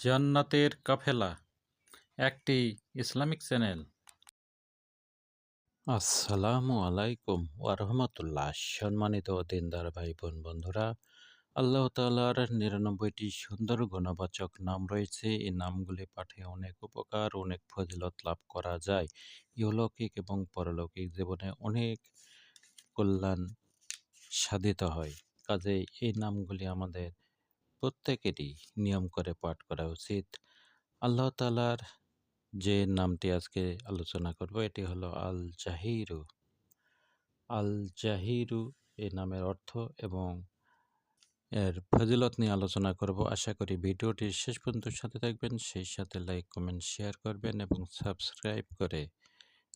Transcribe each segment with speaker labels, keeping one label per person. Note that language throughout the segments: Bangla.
Speaker 1: জান্নাতের কাফেলা, একটি ইসলামিক চ্যানেল। আসসালামু আলাইকুম ওয়ারহমতুল্লাহ সম্মানিত দিনদার ভাই বোন বন্ধুরা, আল্লাহ তালার নিরানব্বইটি সুন্দর গুণবাচক নাম রয়েছে। এই নামগুলি পাঠে অনেক উপকার, অনেক ফজিলত লাভ করা যায়। ইহলৌকিক এবং পরলৌকিক জীবনে অনেক কল্যাণ সাধিত হয়। কাজে এই নামগুলি আমাদের প্রত্যেকেরই নিয়ম করে পাঠ করা উচিত। আল্লাহ তালার যে নামটি আজকে আলোচনা করব, এটি হলো আল জাহিরু। আল জাহিরু এই নামের অর্থ এবং এর ফজিলত নিয়ে আলোচনা করব। আশা করি ভিডিওটি শেষ পর্যন্ত সাথে থাকবেন, সেই সাথে লাইক, কমেন্ট, শেয়ার করবেন এবং সাবস্ক্রাইব করে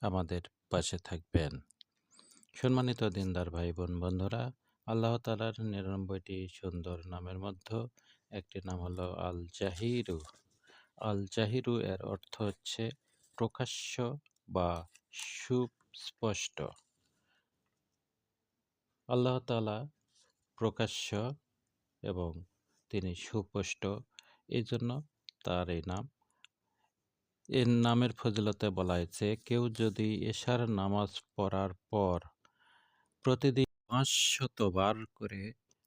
Speaker 1: আমাদের পাশে থাকবেন। সম্মানিত দিনদার ভাই বোন বন্ধুরা আল্লাহ তালার নিরানব্বইটি সুন্দর নামের মধ্যে একটি নাম হলো আল জাহিরু। আল জাহিরু এর অর্থ হচ্ছে প্রকাশ্য বা সুস্পষ্ট। আল্লাহ তালা প্রকাশ্য এবং তিনি সুস্পষ্ট এই জন্য তার এই নাম। এর নামের ফজিলতে বলা হয়েছে, কেউ যদি এশার নামাজ পড়ার পর প্রতিদিন পাঁচ শতবার করে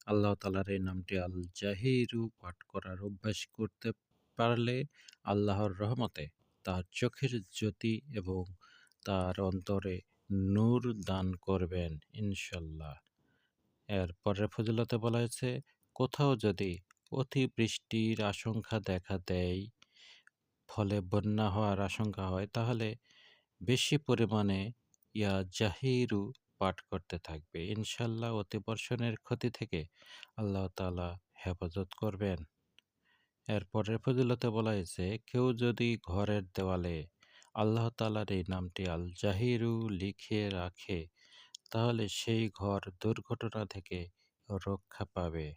Speaker 1: আল্লাহ তালার এই নামটি আল জাহিরু পাঠ করার অভ্যাস করতে পারলে আল্লাহর রহমতে তার চোখের জ্যোতি এবং তার অন্তরে নূর দান করবেন ইনশাল্লাহ। এর পরের ফজিলতে বলা হয়েছে, কোথাও যদি অতিবৃষ্টির আশঙ্কা দেখা দেয়, ফলে বন্যা হওয়ার আশঙ্কা হয়, তাহলে বেশি পরিমাণে ইয়া জাহিরু পাঠ করতে থাকবে। ইনশাল্লাহ অতিবর্ষণের ক্ষতি থেকে আল্লাহ তালা হেফাজত করবেন। এরপরের ফজিলতে বলা হয়েছে, কেউ যদি ঘরের দেওয়ালে আল্লাহ তালার এই নামটি আল জাহিরু লিখে রাখে, তাহলে সেই ঘর দুর্ঘটনা থেকে রক্ষা পাবে।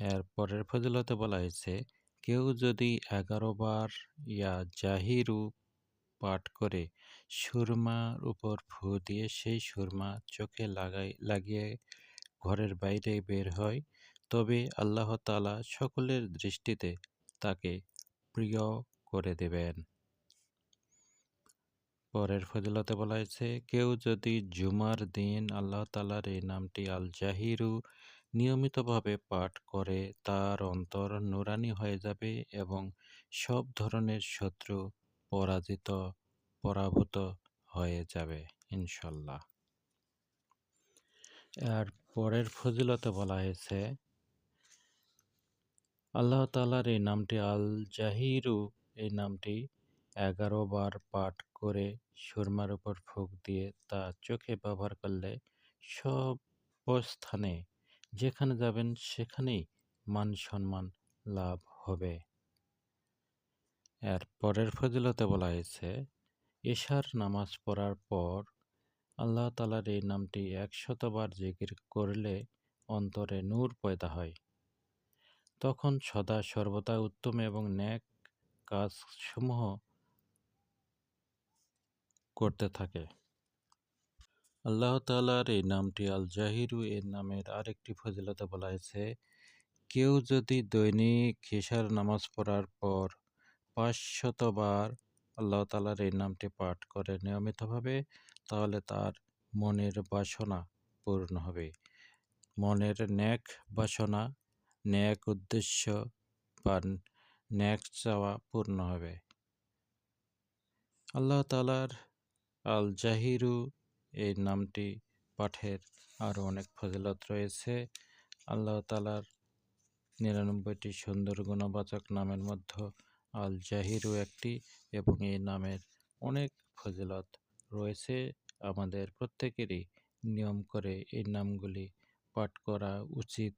Speaker 1: এর পরের ফজিলতে বলা হয়েছে, কেউ যদি এগারো বার ইয়া জাহিরু পাঠ করে সুরমার উপর ফু দিয়ে সেই সুরমা চোখে লাগাই, লাগিয়ে ঘরের বাইরে বের হয়। তবে আল্লাহ তালা সকলের দৃষ্টিতে তাকে প্রিয় করে দেবেন। পরের ফজিলতে বলা হয়েছে, কেউ যদি জুমার দিন আল্লাহ তালার এই নামটি আল জাহিরু নিয়মিতভাবে পাঠ করে, তার অন্তর নুরানি হয়ে যাবে এবং সব ধরনের শত্রু পরাজিত, পরাভূত হয়ে যাবে, ইনশাল্লাহ। আর পরের ফজিলতে বলা হয়েছে, আল্লাহ তালার এই নামটি আল জাহিরু এই নামটি এগারো বার পাঠ করে সুরমার উপর ফুক দিয়ে তা চোখে ব্যবহার করলে সব স্থানে যেখানে যাবেন সেখানেই মান সম্মান লাভ হবে। এর পরের ফজিলতে বলা হয়েছে, এশার নামাজ পড়ার পর আল্লাহ তালার এই নামটি একশতবার জিকির করলে অন্তরে নূর পয়দা হয়। তখন সদা সর্বদা উত্তম এবং ন্যাক কাজসমূহ করতে থাকে। আল্লাহ তালার এই নামটি আল জাহিরু এর নামের আরেকটি ফজিলতে বলা হয়েছে, কেউ যদি দৈনিক খিসার নামাজ পড়ার পর পাঁচশতবার আল্লাহ তালার এই নামটি পাঠ করে নিয়মিতভাবে, তাহলে তার মনের বাসনা পূর্ণ হবে। মনের ন্যাক বাসনা, ন্যাক উদ্দেশ্য বা ন্যাক চাওয়া পূর্ণ হবে। আল্লাহ তালার আল জাহিরু এই নামটি পাঠের আরও অনেক ফজিলত রয়েছে। আল্লাহ তালার নিরানব্বইটি সুন্দর গুণবাচক নামের মধ্যে আল জাহিরও একটি এবং এই নামের অনেক ফজিলত রয়েছে আমাদের প্রত্যেকেরই। নিয়ম করে এই নামগুলি পাঠ করা উচিত।